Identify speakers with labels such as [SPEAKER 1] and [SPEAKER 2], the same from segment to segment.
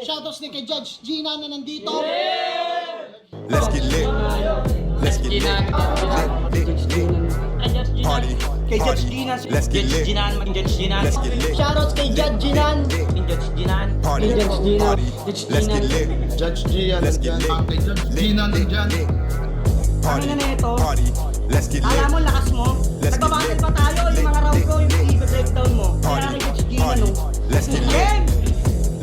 [SPEAKER 1] Shoutouts din kay Judge Gina na nandito.
[SPEAKER 2] Let's get lit. Let's get lit. Lit, lit, lit. Party.
[SPEAKER 3] Kay Judge. Ginan.
[SPEAKER 2] Let's get lit.
[SPEAKER 3] Ginan, maging Judge Ginan.
[SPEAKER 2] Let's get lit.
[SPEAKER 1] Shoutouts kay Judge Ginan.
[SPEAKER 3] Maging Judge Ginan.
[SPEAKER 2] Party.
[SPEAKER 1] Judge Gina.
[SPEAKER 2] Let's get
[SPEAKER 1] Gina.
[SPEAKER 2] lit.
[SPEAKER 4] Judge Gian,
[SPEAKER 2] Let's get lit.
[SPEAKER 4] Kay Judge
[SPEAKER 2] Lit,
[SPEAKER 4] Gina
[SPEAKER 2] lit, lit. Party.
[SPEAKER 3] Ano na ito?
[SPEAKER 2] Party. Let's get
[SPEAKER 3] Alam mo,
[SPEAKER 2] lit.
[SPEAKER 3] lakas mo.
[SPEAKER 2] Lit.
[SPEAKER 3] pa tayo. Yung mga round ko, yung i-breakdown mo. Kaya
[SPEAKER 2] Party.
[SPEAKER 3] kay Judge Ginan,
[SPEAKER 2] Party. Let's get lit.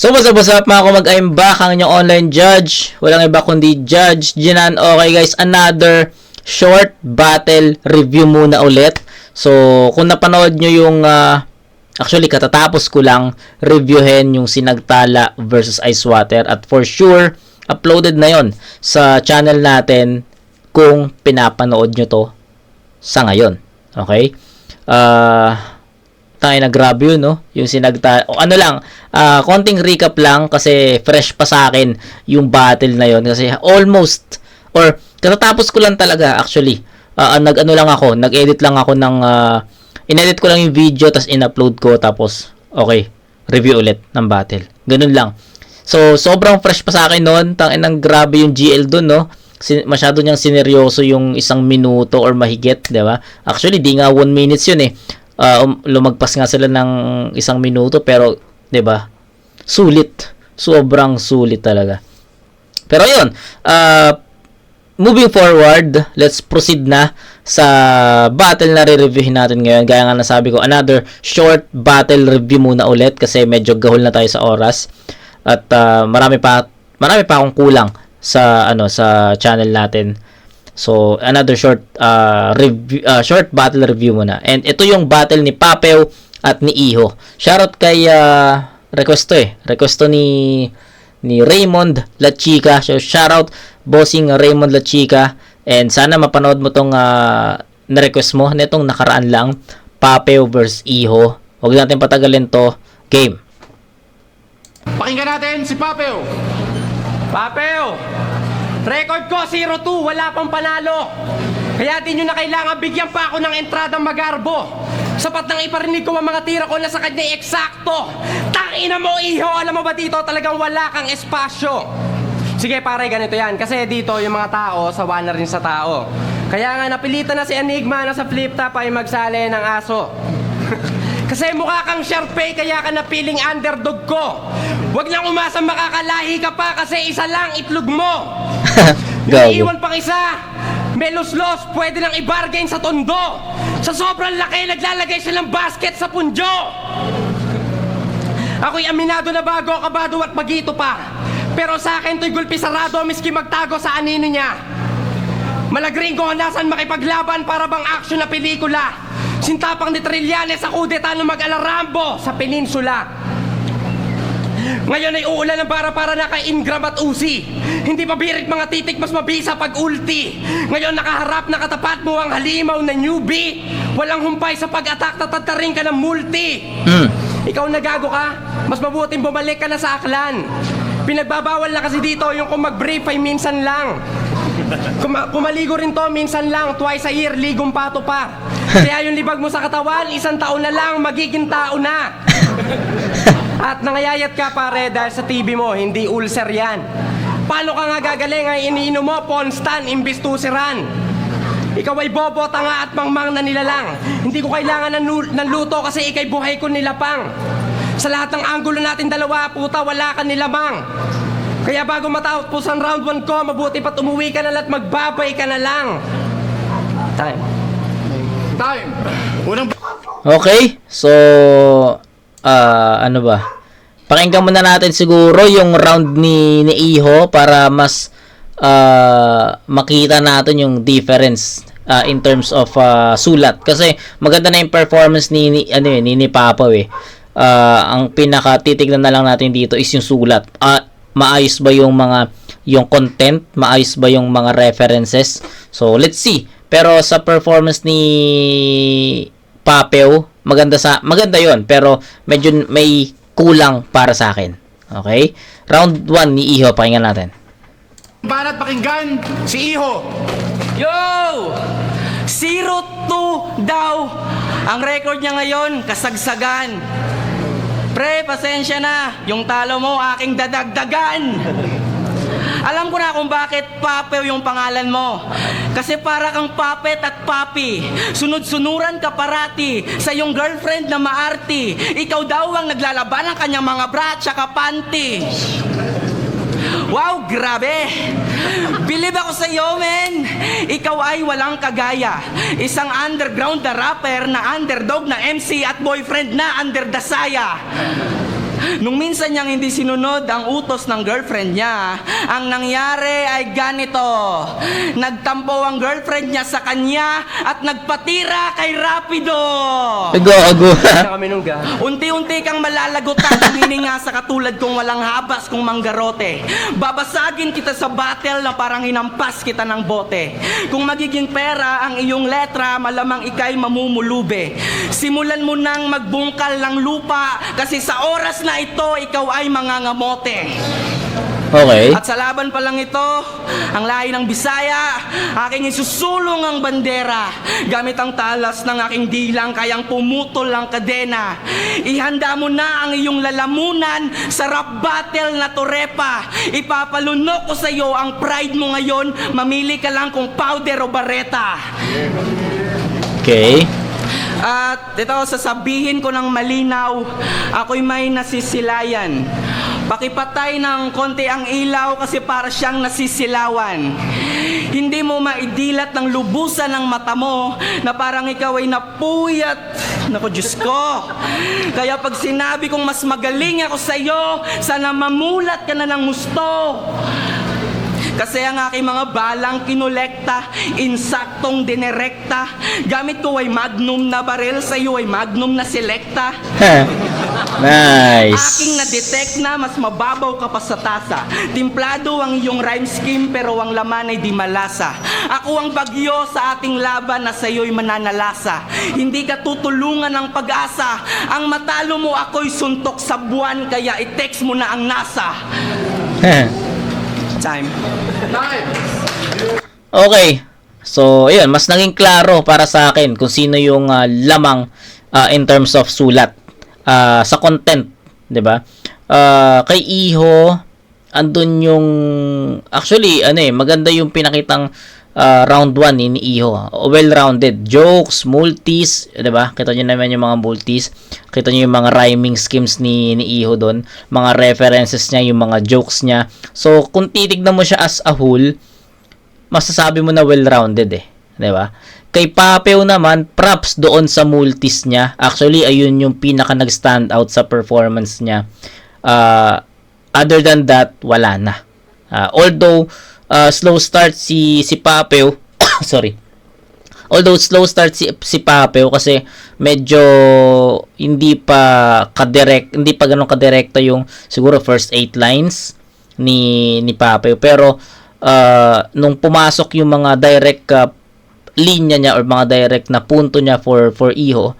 [SPEAKER 5] So what's up, what's up mga kumag I'm back ang inyong online judge. Walang iba kundi Judge Jinan. Okay guys, another short battle review muna ulit. So kung napanood nyo yung ah, actually katatapos ko lang reviewin yung Sinagtala versus Icewater at for sure uploaded na yon sa channel natin kung pinapanood nyo to sa ngayon. Okay? Ah tayo na grabe yun, no? Yung sinagta... O ano lang, ah, konting recap lang kasi fresh pa sa akin yung battle na yun. Kasi almost, or katatapos ko lang talaga actually. Ah, nag-ano lang ako, nag-edit lang ako ng... ah, inedit ko lang yung video, tapos in-upload ko, tapos okay, review ulit ng battle. Ganun lang. So, sobrang fresh pa sa akin noon. Tangin ng grabe yung GL doon, no? Masyado niyang sineryoso yung isang minuto or mahigit, di ba? Actually, di nga 1 minutes yun eh. Ah, um, lumagpas nga sila ng isang minuto pero 'di ba? Sulit. Sobrang sulit talaga. Pero 'yun, ah moving forward, let's proceed na sa battle na re-reviewin natin ngayon. Gaya nga nasabi ko, another short battle review muna ulit kasi medyo gahol na tayo sa oras. At ah, marami pa marami pa akong kulang sa ano sa channel natin. So, another short uh, review, uh, short battle review muna. And ito yung battle ni Papeo at ni Iho. Shoutout kay uh, request to eh. Request to ni ni Raymond La Chica. So, shoutout bossing Raymond La Chica. And sana mapanood mo tong uh, na-request mo nitong nakaraan lang. Papeo versus Iho. Huwag natin patagalin to. Game.
[SPEAKER 4] Pakinggan natin si Papeo.
[SPEAKER 3] Papeo! Record ko 0-2, wala pang panalo. Kaya di nyo na kailangan bigyan pa ako ng entradang magarbo. Sapat nang iparinig ko ang mga tira ko na sa kanya eksakto. Tangina mo, iho! Alam mo ba dito talagang wala kang espasyo. Sige pare, ganito yan. Kasi dito yung mga tao, sawa na rin sa tao. Kaya nga napilitan na si Enigma na sa flip top ay magsali ng aso. Kasi mukha kang Sharpay kaya ka napiling underdog ko. Huwag nang umasa makakalahi ka pa kasi isa lang itlog mo. Iiwan pang isa. Melos-los, pwede nang i-bargain sa tondo. Sa sobrang laki, naglalagay silang basket sa punjo. Ako'y aminado na bago, kabado at magito pa. Pero sa akin to'y gulpi sarado, miski magtago sa anino niya. Malagring ko nasan makipaglaban para bang action na pelikula. Sintapang ni Trillanes sa kudeta ng mag-alarambo sa peninsula. Ngayon ay uulan ng para-para na kay Ingram at Uzi. Hindi pabirit mga titik mas mabisa pag ulti. Ngayon nakaharap na katapat mo ang halimaw na newbie. Walang humpay sa pag-attack tatataring ka ng multi.
[SPEAKER 5] Mm.
[SPEAKER 3] Ikaw nagago ka, mas mabuting bumalik ka na sa aklan. Pinagbabawal na kasi dito yung kung mag-brief ay minsan lang. Kuma- kumaligo rin to minsan lang, twice a year, ligong pato pa. Kaya yung libag mo sa katawan, isang taon na lang, magiging tao na. At nangayayat ka pare dahil sa TV mo, hindi ulcer yan. Paano ka nga gagaling ay iniinom mo, Ponstan, imbis tusiran. Ikaw ay bobo, tanga at mangmang na nilalang. Hindi ko kailangan ng, ng luto kasi ikay buhay ko nilapang. Sa lahat ng anggulo natin dalawa, puta, wala ka nilamang. Kaya bago matapos ang round 1 ko, mabuti pa't umuwi ka na lang at magbabay ka na lang. Time.
[SPEAKER 4] Time. Unang
[SPEAKER 5] Okay, so ah ano ba? Pakinggan muna natin siguro yung round ni ni Iho para mas ah, makita natin yung difference ah, in terms of ah, sulat kasi maganda na yung performance ni, ni ano yun, ni, ni Papaw eh. ah, ang pinaka titignan na lang natin dito is yung sulat. Ah, maayos ba yung mga yung content, maayos ba yung mga references. So, let's see. Pero sa performance ni Papeo, maganda sa maganda 'yon, pero medyo may kulang para sa akin. Okay? Round 1 ni Iho, pakinggan natin.
[SPEAKER 4] Banat pakinggan si Iho.
[SPEAKER 6] Yo! 0-2 daw. Ang record niya ngayon, kasagsagan. Pre, pasensya na. Yung talo mo, aking dadagdagan. Alam ko na kung bakit Papew yung pangalan mo. Kasi para kang papet at papi. Sunod-sunuran ka parati sa iyong girlfriend na maarti. Ikaw daw ang naglalaban ng kanyang mga bra at saka panty. Wow, grabe! Believe ako sa iyo, men! Ikaw ay walang kagaya. Isang underground na rapper na underdog na MC at boyfriend na under the saya. Nung minsan niyang hindi sinunod ang utos ng girlfriend niya, ang nangyari ay ganito. Nagtampo ang girlfriend niya sa kanya at nagpatira kay Rapido.
[SPEAKER 5] Ago, ago.
[SPEAKER 3] Kami nung.
[SPEAKER 6] Unti-unti kang malalagotan ng hininga sa katulad kong walang habas kong manggarote. Babasagin kita sa battle na parang hinampas kita ng bote. Kung magiging pera ang iyong letra, malamang ikay mamumulube. Simulan mo nang magbungkal ng lupa kasi sa oras na ito, ikaw ay mangangamote.
[SPEAKER 5] Okay.
[SPEAKER 6] At sa laban pa lang ito, ang lahi ng Bisaya, aking isusulong ang bandera. Gamit ang talas ng aking dilang, kayang pumutol ang kadena. Ihanda mo na ang iyong lalamunan sa rap battle na torepa. Ipapalunok ko sa iyo ang pride mo ngayon. Mamili ka lang kung powder o bareta.
[SPEAKER 5] Okay.
[SPEAKER 6] At ito, sasabihin ko ng malinaw, ako'y may nasisilayan. Pakipatay ng konti ang ilaw kasi para siyang nasisilawan. Hindi mo maidilat ng lubusan ng mata mo na parang ikaw ay napuyat. Naku, Diyos ko. Kaya pag sinabi kong mas magaling ako sa iyo, sana mamulat ka na ng gusto. Kasi ang aking mga balang kinolekta, insaktong dinerekta. Gamit ko ay magnum na baril, sa iyo ay magnum na selekta.
[SPEAKER 5] nice.
[SPEAKER 6] Aking na-detect na mas mababaw ka pa sa tasa. Timplado ang iyong rhyme scheme pero ang laman ay di malasa. Ako ang bagyo sa ating laban na sa iyo'y mananalasa. Hindi ka tutulungan ng pag-asa. Ang matalo mo ako'y suntok sa buwan kaya i-text mo na ang NASA. Time.
[SPEAKER 5] Okay. So, ayun, mas naging klaro para sa akin kung sino yung ah, lamang ah, in terms of sulat Ah, sa content, 'di ba? Ah, kay Iho andun yung actually ano eh maganda yung pinakitang ah, round 1 ni, ni Iho. Well-rounded jokes, multis, ba? Kita niyo naman yung mga multis. Kita niyo yung mga rhyming schemes ni ni Iho doon, mga references niya, yung mga jokes niya. So, kung titignan mo siya as a whole, masasabi mo na well-rounded eh. ba? Kay Papeo naman, props doon sa multis niya. Actually, ayun yung pinaka nag-stand out sa performance niya. Uh, other than that, wala na. Uh, although, uh, slow start si, si Papeo, sorry, although slow start si si Papeo kasi medyo hindi pa kadirect hindi pa ganun kadirekta yung siguro first eight lines ni ni Papeo. Pero uh, nung pumasok yung mga direct uh, linya niya or mga direct na punto niya for for Iho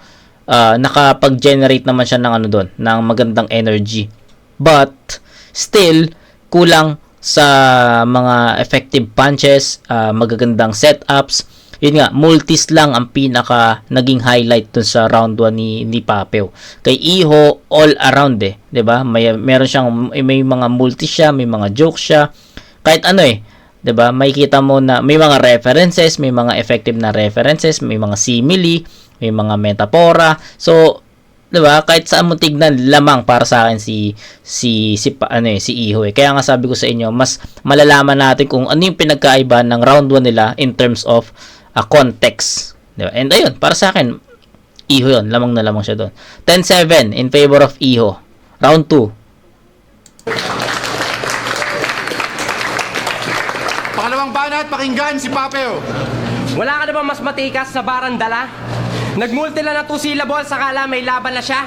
[SPEAKER 5] uh, nakapag-generate naman siya ng ano doon ng magandang energy. But still kulang sa mga effective punches uh, magagandang setups yun nga, multis lang ang pinaka naging highlight dun sa round 1 ni, ni Papeo. Kay Iho, all around eh. ba May, meron siyang, may mga multis siya, may mga jokes siya. Kahit ano eh, 'di ba May kita mo na may mga references, may mga effective na references, may mga simile, may mga metapora. So, 'di ba? Kahit saan mo tignan, lamang para sa akin si si si pa- ano eh, si Iho eh. Kaya nga sabi ko sa inyo, mas malalaman natin kung ano yung pinagkaiba ng round 1 nila in terms of a context. 'Di ba? And ayun, para sa akin, Iho 'yon, lamang na lamang siya doon. 10-7 in favor of Iho. Round 2.
[SPEAKER 4] Pangalawang banat pakinggan si Papeo.
[SPEAKER 3] Wala ka na ba mas matikas sa barandala? Nagmulti lang ng two syllables, sakala may laban na siya.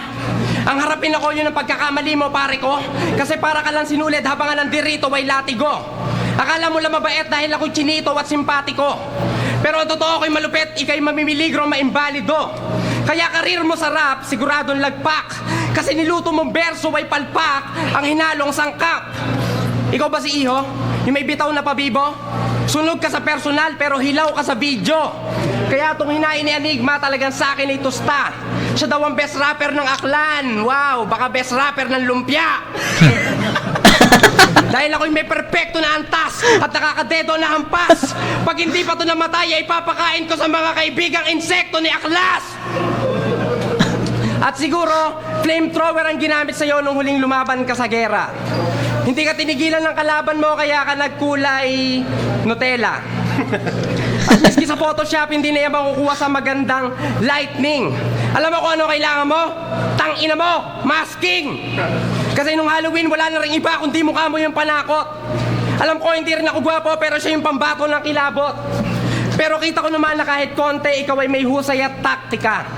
[SPEAKER 3] Ang harapin ako yun ang pagkakamali mo, pare ko. Kasi para ka lang sinulit habang ang nandirito ay latigo. Akala mo lang mabait dahil ako chinito at simpatiko. Pero ang totoo ako'y malupit, ikay mamimiligro, maimbalido. Kaya karir mo sa rap, siguradong lagpak. Kasi niluto mong berso ay palpak, ang hinalong sangkap. Ikaw ba si Iho? Yung may bitaw na pabibo? Sunog ka sa personal pero hilaw ka sa video. Kaya itong hinain ni Enigma talagang sa akin ay tusta. Siya daw ang best rapper ng Aklan. Wow, baka best rapper ng lumpia. Dahil ako'y may perpekto na antas at nakakadedo na hampas. Pag hindi pa to namatay, ay papakain ko sa mga kaibigang insekto ni Aklas. At siguro, flamethrower ang ginamit sa'yo nung huling lumaban ka sa gera. Hindi ka tinigilan ng kalaban mo kaya ka nagkulay Nutella. At maski sa Photoshop, hindi na yan makukuha sa magandang lightning. Alam mo kung ano kailangan mo? Tangina mo! Masking! Kasi nung Halloween, wala na rin iba kundi mukha mo yung panakot. Alam ko, hindi rin ako gwapo, pero siya yung pambato ng kilabot. Pero kita ko naman na kahit konti, ikaw ay may husay at taktika.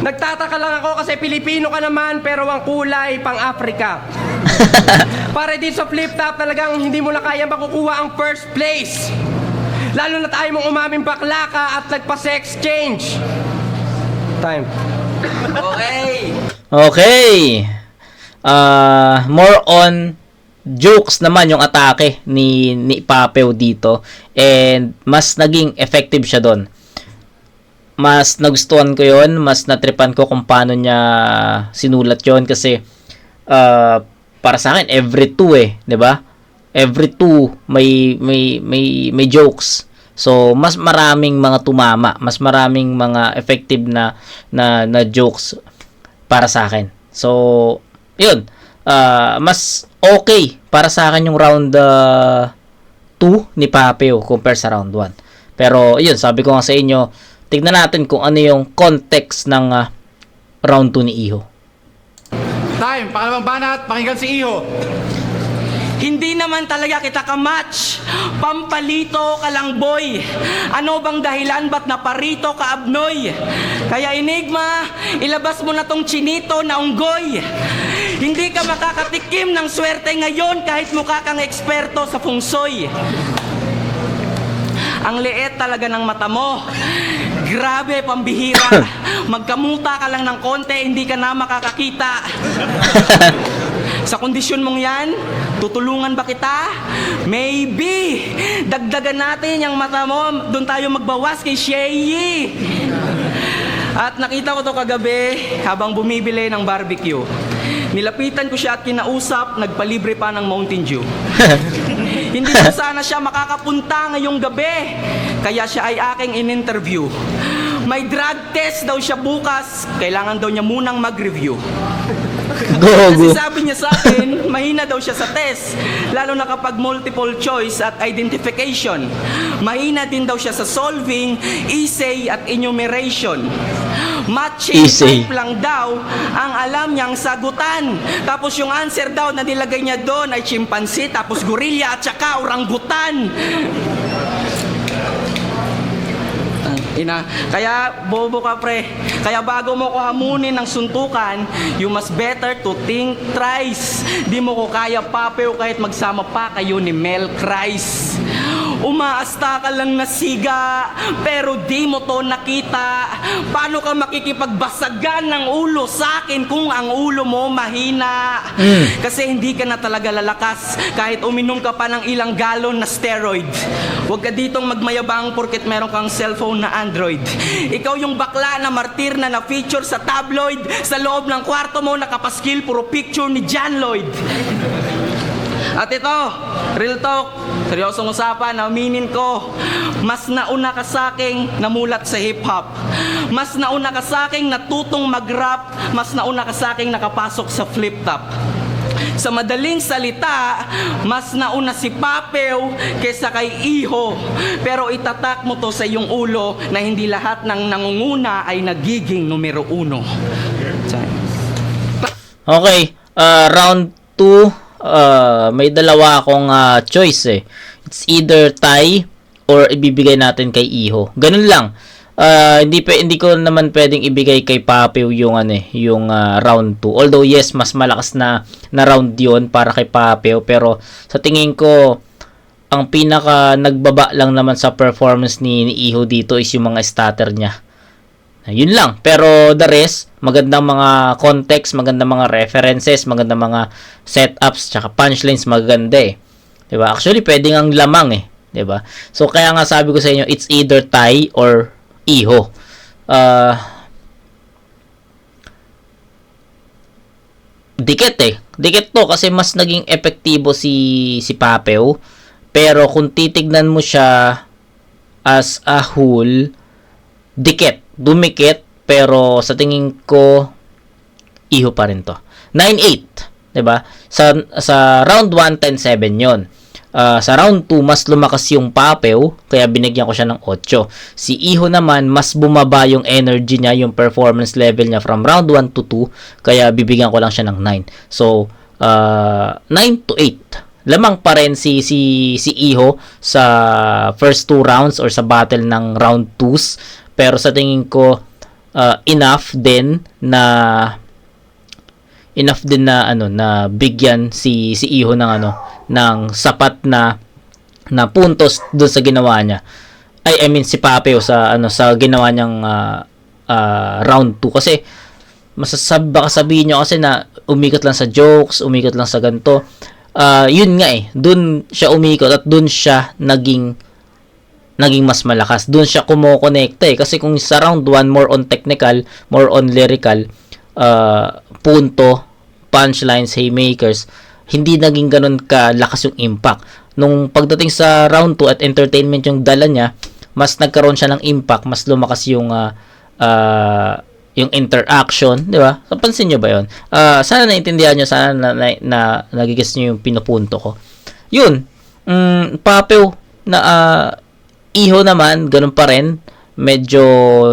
[SPEAKER 3] Nagtataka lang ako kasi Pilipino ka naman, pero ang kulay pang Africa. Para dito sa flip top talagang hindi mo na kaya makukuha ang first place. Lalo na tayo mong umaming bakla ka at nagpa-sex change. Time.
[SPEAKER 6] Okay.
[SPEAKER 5] Okay. Ah, more on jokes naman yung atake ni ni Papeo dito and mas naging effective siya doon. Mas nagustuhan ko 'yon, mas natripan ko kung paano niya sinulat 'yon kasi ah, para sa akin every two eh, 'di ba? Every two may may may may jokes. So mas maraming mga tumama, mas maraming mga effective na na, na jokes para sa akin. So, yun. Ah, mas okay para sa akin yung round 2 ni Papeo compare sa round 1. Pero, yun, sabi ko nga sa inyo, tignan natin kung ano yung context ng ah, round 2 ni Iho.
[SPEAKER 4] Time, pangalawang banat, pakinggan si Iho.
[SPEAKER 6] Hindi naman talaga kita ka-match. Pampalito ka lang, boy. Ano bang dahilan ba't naparito ka, abnoy? Kaya Enigma, ilabas mo na tong chinito na unggoy. Hindi ka makakatikim ng swerte ngayon kahit mukha kang eksperto sa fungsoy. Ang liit talaga ng mata mo. Grabe, pambihira. Magkamuta ka lang ng konti, hindi ka na makakakita. Sa kondisyon mong yan, tutulungan ba kita? Maybe. Dagdagan natin yung mata mo, doon tayo magbawas kay Sheyi. At nakita ko to kagabi habang bumibili ng barbecue. Nilapitan ko siya at kinausap, nagpalibre pa ng Mountain Dew. Hindi daw sana siya makakapunta ngayong gabi. Kaya siya ay aking in-interview. May drug test daw siya bukas. Kailangan daw niya munang mag-review. Kasi
[SPEAKER 5] Gogo.
[SPEAKER 6] sabi niya sa akin, mahina daw siya sa test. Lalo na kapag multiple choice at identification. Mahina din daw siya sa solving, essay at enumeration. Matching type lang daw ang alam niyang sagutan. Tapos yung answer daw na nilagay niya doon ay chimpanzee, tapos gorilla at saka orangutan. Ina, kaya bobo ka pre. Kaya bago mo ko hamunin ng suntukan, you must better to think thrice. Di mo ko kaya papew kahit magsama pa kayo ni Mel Christ. Umaasta ka lang na siga, pero di mo to nakita. Paano ka makikipagbasagan ng ulo sa akin kung ang ulo mo mahina? Kasi hindi ka na talaga lalakas kahit uminom ka pa ng ilang galon na steroid. Huwag ka ditong magmayabang porket meron kang cellphone na Android. Ikaw yung bakla na martir na na-feature sa tabloid. Sa loob ng kwarto mo nakapaskil puro picture ni John Lloyd. At ito, real talk, seryosong usapan, aminin ko, mas nauna ka sa aking namulat sa hip-hop. Mas nauna ka sa aking natutong mag-rap, mas nauna ka sa aking nakapasok sa flip-top. Sa madaling salita, mas nauna si Papew kesa kay Iho. Pero itatak mo to sa iyong ulo na hindi lahat ng nangunguna ay nagiging numero uno.
[SPEAKER 5] Okay, ah, round 2, ah, may dalawa akong ah, choice eh. It's either tie or ibibigay natin kay Iho. Ganun lang. ah, hindi pe, hindi ko naman pwedeng ibigay kay Papio yung ano eh, yung ah, round 2. Although yes, mas malakas na na round 'yon para kay Papio pero sa tingin ko ang pinaka nagbaba lang naman sa performance ni, ni Iho dito is yung mga starter niya. Yun lang. Pero the rest, magandang mga context, magandang mga references, magandang mga setups, tsaka punchlines, maganda eh. 'Di ba? Actually, pwedeng ang lamang eh. 'Di ba? So, kaya nga sabi ko sa inyo, it's either Tai or Iho. Ah... dikit eh. Dikit to kasi mas naging epektibo si si Papeo. Pero kung titignan mo siya as a whole, dikit, dumikit, pero sa tingin ko, iho pa rin to. 9-8, 'di ba? Sa sa round 1 10-7 'yon. Ah, sa round 2 mas lumakas yung Papeo kaya binigyan ko siya ng 8. Si Iho naman mas bumaba yung energy niya, yung performance level niya from round 1 to 2 kaya bibigyan ko lang siya ng 9. So ah, 9 to 8 lamang pa rin si si si Iho sa first two rounds or sa battle ng round 2s pero sa tingin ko uh, enough din na enough din na ano na bigyan si si Iho ng ano ng sapat na na puntos doon sa ginawa niya. Ay I mean si Papeo sa ano sa ginawa niyang ah, ah, round 2 kasi masasab baka sabihin niyo kasi na umikot lang sa jokes, umikot lang sa ganto. Ah, yun nga eh, doon siya umikot at doon siya naging naging mas malakas. Doon siya kumokonekta eh. Kasi kung sa round 1, more on technical, more on lyrical, uh, punto, punchlines, haymakers, hindi naging ganun kalakas yung impact. Nung pagdating sa round 2 at entertainment yung dala niya, mas nagkaroon siya ng impact, mas lumakas yung uh, uh, yung interaction, di ba? Napansin nyo ba yun? Ah, sana naintindihan nyo, sana na, na, na nagigis nyo yung pinupunto ko. Yun, mm, Papeo, na ah, Iho naman, ganun pa rin. Medyo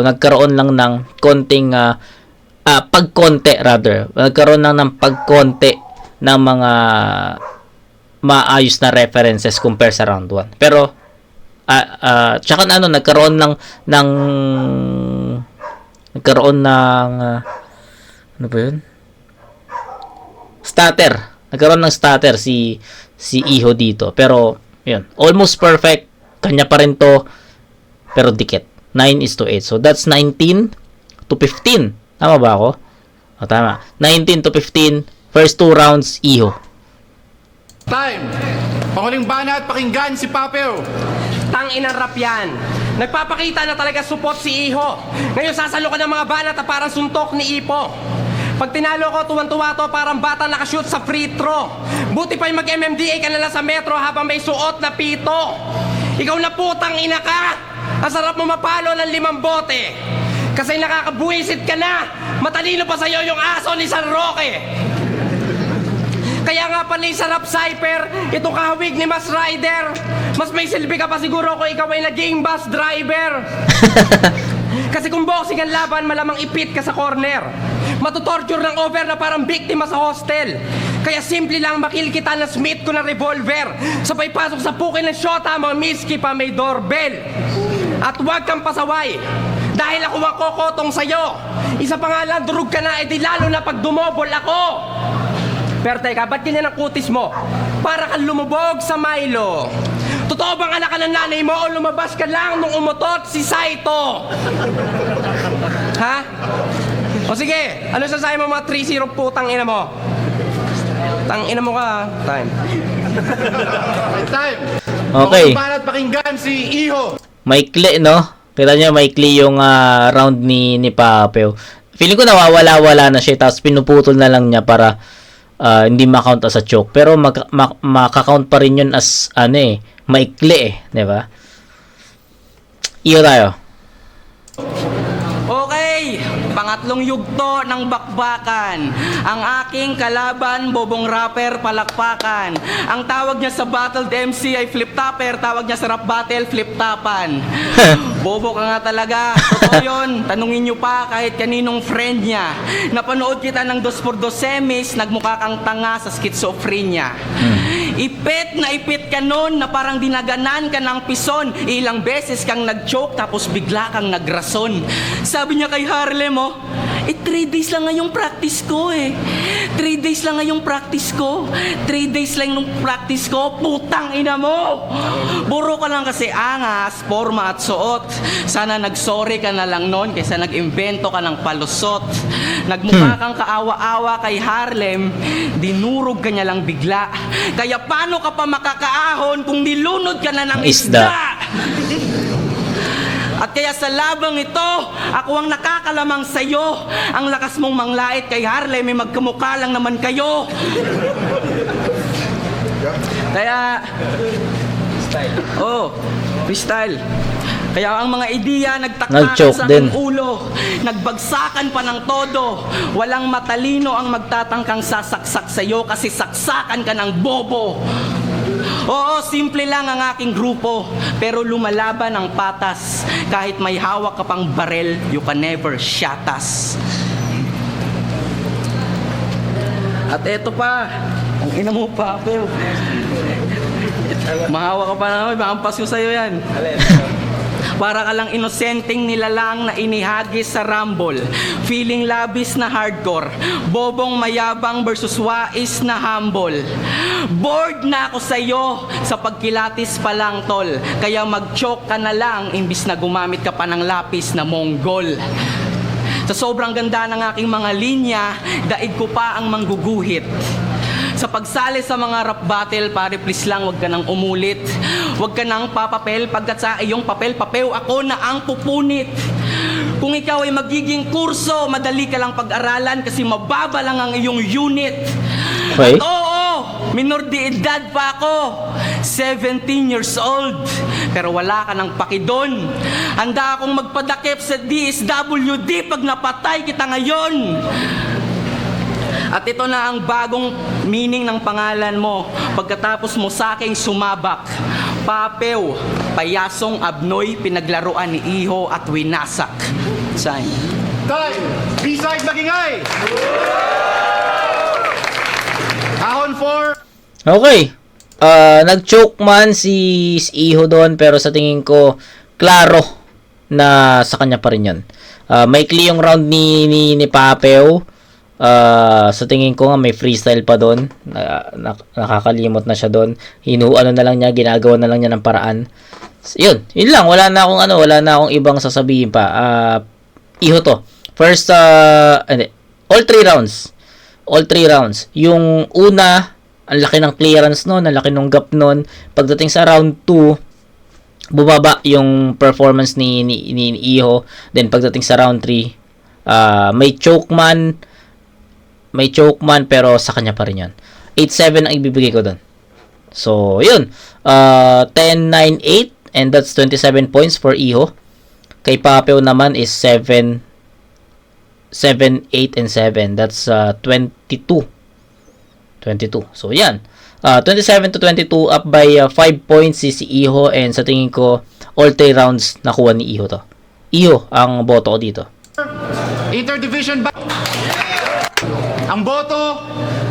[SPEAKER 5] nagkaroon lang ng konting ah, ah, pagkonte rather. Nagkaroon lang ng pagkonte ng mga maayos na references compare sa round 1. Pero ah ah, tsaka ano nagkaroon lang ng nagkaroon ng ah, ano ba 'yun? Starter. Nagkaroon ng starter si si Iho dito. Pero 'yun, almost perfect. Kanya pa rin to pero dikit. 9 is to 8. So that's 19 to 15. Tama ba ako? O, tama. 19 to 15. First two rounds, Iho.
[SPEAKER 4] Time! Panguling banat, pakinggan si Papeo.
[SPEAKER 3] Tang inang rap yan. Nagpapakita na talaga support si Iho. Ngayon sasalo ka ng mga banat na parang suntok ni Ipo. Pag tinalo ko, tuwan-tuwa to parang bata nakashoot sa free throw. Buti pa yung mag-MMDA ka na lang sa metro habang may suot na pito. Ikaw na putang ina ka! Ang sarap mo mapalo ng limang bote. Kasi nakakabuwisit ka na. Matalino pa sa'yo yung aso ni San Roque. Kaya nga pala yung sarap Cyper, itong kahawig ni Mas Rider. Mas may silbi ka pa siguro kung ikaw ay naging bus driver. Kasi kung boxing ang laban, malamang ipit ka sa corner. Matutorture ng over na parang biktima sa hostel. Kaya simple lang makil kita ng Smith ko ng revolver. Sabay pasok sa pukin ng shota, mga miski pa may doorbell. At huwag kang pasaway. Dahil ako ang kokotong sa'yo. Isa pa nga lang, durug ka na, edi lalo na pag dumobol ako. Pero teka, ba't ganyan ang kutis mo? Para kang lumubog sa Milo. Totoo bang anak ka ng nanay mo o lumabas ka lang nung umutot si Saito? ha? O sige, ano sasabi mo mga 3-0 putang ina mo? Tang ina mo ka, time.
[SPEAKER 4] Time!
[SPEAKER 5] Okay.
[SPEAKER 4] Banat, pakinggan si Iho.
[SPEAKER 5] Maikli, no? Kita nyo, maikli yung ah, round ni, ni Papeo. Feeling ko nawawala-wala na siya, tapos pinuputol na lang niya para ah, hindi makount as a choke. Pero mag, mak- makakount pa rin yun as, ano eh, maikli eh, di ba? Iyo tayo.
[SPEAKER 6] Pangatlong yugto ng bakbakan. Ang aking kalaban, bobong rapper, palakpakan. Ang tawag niya sa battle MC ay flip topper, tawag niya sa rap battle, flip tapan. Bobo ka nga talaga. Totoo yun. Tanungin niyo pa kahit kaninong friend niya. Napanood kita ng dos por dos semis, nagmukha kang tanga sa schizophrenia. Ipit na ipit ka nun na parang dinaganan ka ng pison. Ilang beses kang nag-choke tapos bigla kang nagrason. Sabi niya kay Harlem, oh, eh, three days lang ngayong practice ko eh. Three days lang ngayong practice ko. Three days lang nung practice ko. Putang ina mo! Buro ka lang kasi angas, forma at suot. Sana nag-sorry ka na lang noon kaysa nag-imbento ka ng palusot. Nagmukha kang kaawa-awa kay Harlem, dinurog ka niya lang bigla. Kaya paano ka pa makakaahon kung nilunod ka na ng
[SPEAKER 5] Isda.
[SPEAKER 6] isda? At kaya sa labang ito, ako ang nakakalamang sa'yo. Ang lakas mong manglait kay Harlem, may magkamukha lang naman kayo. kaya, oh, freestyle. Kaya ang mga ideya nagtaktakan sa
[SPEAKER 5] din.
[SPEAKER 6] ulo, nagbagsakan pa ng todo. Walang matalino ang magtatangkang sasaksak sa'yo kasi saksakan ka ng bobo. Oo, simple lang ang aking grupo, pero lumalaban ang patas. Kahit may hawak ka pang barel, you can never shut us. At eto pa, ang ina mo pa. Mahawa ka pa naman, makampas ko sa'yo yan. Para ka lang inosenteng nilalang na inihagis sa rumble. Feeling labis na hardcore. Bobong mayabang versus wais na humble. Bored na ako sa'yo sa pagkilatis pa lang tol. Kaya mag-choke ka na lang imbis na gumamit ka pa ng lapis na Mongol. Sa sobrang ganda ng aking mga linya, daig ko pa ang mangguguhit. Sa pagsali sa mga rap battle, pare please lang wag ka nang umulit. Wag ka nang papapel pagkat sa iyong papel papew ako na ang pupunit. Kung ikaw ay magiging kurso, madali ka lang pag-aralan kasi mababa lang ang iyong unit.
[SPEAKER 5] Okay.
[SPEAKER 6] At oo, minor de edad pa ako. 17 years old. Pero wala ka ng pakidon. Handa akong magpadakip sa DSWD pag napatay kita ngayon. At ito na ang bagong meaning ng pangalan mo pagkatapos mo sa aking sumabak. Papew, payasong abnoy, pinaglaruan ni Iho at winasak. Sign.
[SPEAKER 4] Time! B-side magingay! Ahon for...
[SPEAKER 5] Okay. Ah, nag-choke man si, si Iho doon pero sa tingin ko klaro na sa kanya pa rin 'yon. Ah, maikli yung round ni ni, ni Papeo. Ah, sa tingin ko nga may freestyle pa doon. Na, na- nakakalimot na siya doon. Hinuano na lang niya, ginagawa na lang niya ng paraan. S- Yun, yun lang. Wala na akong ano, wala na akong ibang sasabihin pa. Ah, Iho to. First, uh. All three rounds. All three rounds. Yung una, ang laki ng clearance nun, ang laki ng gap nun. Pagdating sa round 2, bumaba yung performance ni, ni, ni, ni Iho. Then, pagdating sa round 3, ah may choke man, may choke man, pero sa kanya pa rin yun. 8-7 ang ibibigay ko doon. So, yun. Uh, 10-9-8, and that's 27 points for Iho. Kay Papeo naman is 7 7, 8, and 7. That's uh, 22. 22. So, yan. Uh, 27 to 22 up by uh, 5 points si, si Iho and sa tingin ko all 3 rounds nakuha ni Iho to. Iho ang boto ko dito.
[SPEAKER 4] Interdivision ba? Ang boto,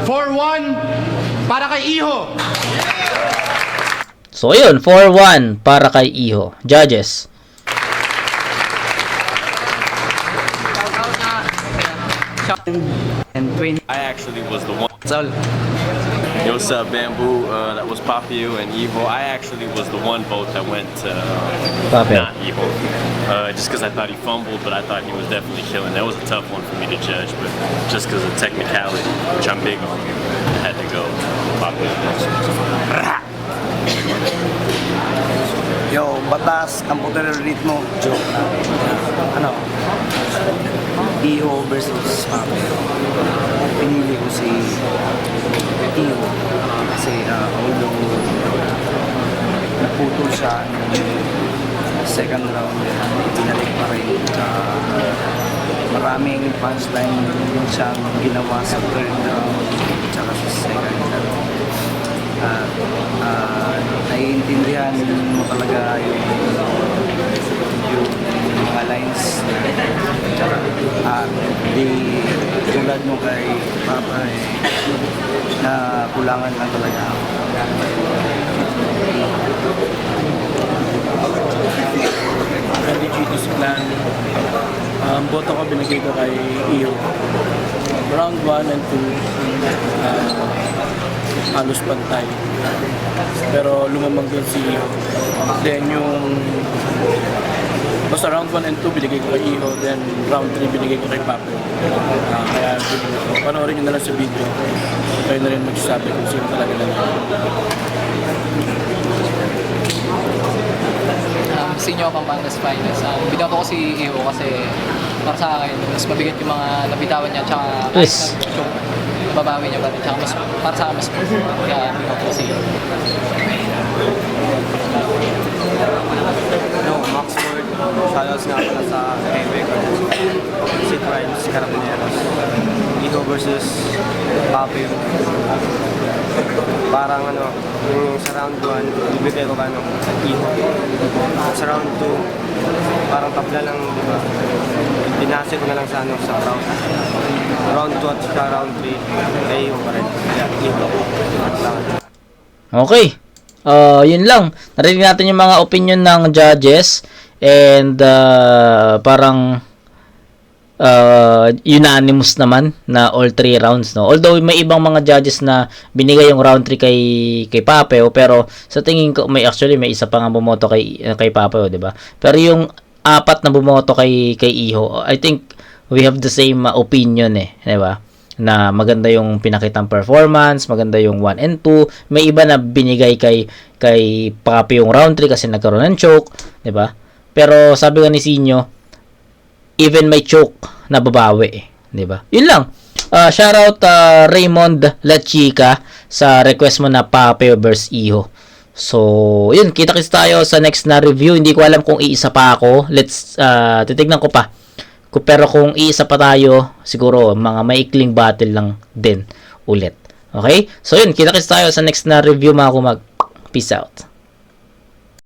[SPEAKER 4] 4-1 para kay Iho.
[SPEAKER 5] So, ayun. 4-1 para kay Iho. Judges.
[SPEAKER 6] And 20
[SPEAKER 7] I actually was the one.
[SPEAKER 6] all.
[SPEAKER 7] Yo, what's up, Bamboo? Uh, that was Papio and Evo. I actually was the one vote that went to uh, not Evo. Uh, just because I thought he fumbled, but I thought he was definitely killing. That was a tough one for me to judge, but just because of technicality, which I'm big on, I had to go Papio.
[SPEAKER 8] Yo, batas ang puter ritmo. Joke. Ano? Iho versus Mapeo. Pinili si Iho. Kasi uh, although naputol siya nung second round, pinalik pa rin. Uh, maraming punchline din siyang ginawa sa third round tsaka sa second round. At uh, naiintindihan mo talaga yung tsaka ah, di tulad mo kay Papa eh, na kulangan lang talaga ako.
[SPEAKER 9] Candidatus Clan. Ang boto ko binigay ko kay Iyo. Round 1 and 2, uh, halos pantay. Pero lumamang doon si Iyo. Then yung Basta round 1 and 2 binigay ko kay Iho, then round 3 binigay ko kay Papo. Ah, kaya binigay ko. Panoorin nyo na lang sa video. Kayo na rin magsasabi kung sino talaga lang.
[SPEAKER 10] um, senior Pampangas Finals. Um, binoto ko si Iho kasi para sa akin, mas mabigat yung mga nabitawan niya tsaka kahit
[SPEAKER 5] Yes.
[SPEAKER 10] Babawi niya pa rin. Tsaka mas, para sa akin, mas kaya binoto ko si Iho.
[SPEAKER 11] No, Max Ford. Shoutouts nga pala sa Quebec. Sid Rhymes, Carabineros. Iho versus Papi. Parang ano, yung sa round 1, bibigay ko ano, Iho. Sa round 2, parang tabla lang, di ba? Binase ko na lang sa ano, sa round. Round 2 at sa round 3, kay Iho pa rin. Kaya. Salamat.
[SPEAKER 5] Okay. Uh, yun lang. Narinig natin yung mga opinion ng judges and uh, parang uh, unanimous naman na all three rounds no. Although may ibang mga judges na binigay yung round 3 kay kay Papeo pero sa tingin ko may actually may isa pa nga bumoto kay kay Papeo, 'di ba? Pero yung apat na bumoto kay kay Iho, I think we have the same uh, opinion eh, 'di ba? na maganda yung pinakitang performance, maganda yung 1 and 2. May iba na binigay kay kay Papi yung round 3 kasi nagkaroon ng choke, 'di ba? Pero sabi nga ni Sinyo, even may choke nababawi eh, 'di ba? Yun lang. Uh, shout out uh, Raymond La Chica sa request mo na Papi versus Iho. So, yun, kita-kits tayo sa next na review. Hindi ko alam kung iisa pa ako. Let's, uh, titignan ko pa. Pero kung iisa pa tayo, siguro mga maikling battle lang din ulit. Okay? So yun, kita-kits tayo sa next na review mga kumag. Peace out.